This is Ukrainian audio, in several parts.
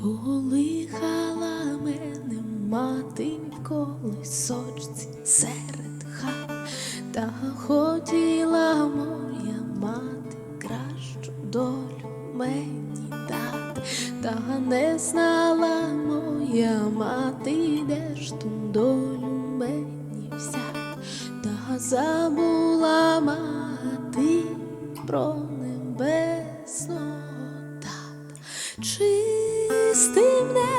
Полихала мене мати в колисочці серед хат, та хотіла моя мати кращу долю мені дати, та не знала моя мати, де ж ту долю мені взяти, та забула мати про Чистим небом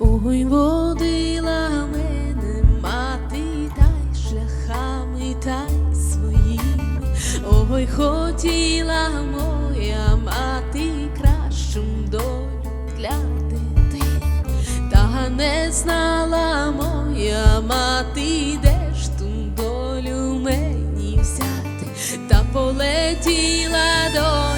Ой, водила мене мати та й шляхами та й своїми. Ой, хотіла моя мати кращу долю для дитини, та не знала моя мати, де ж ту долю мені взяти, та полетіла доня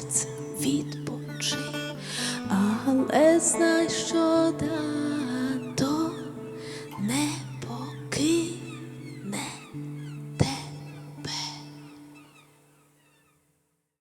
серце відпочи, але знай, що далі.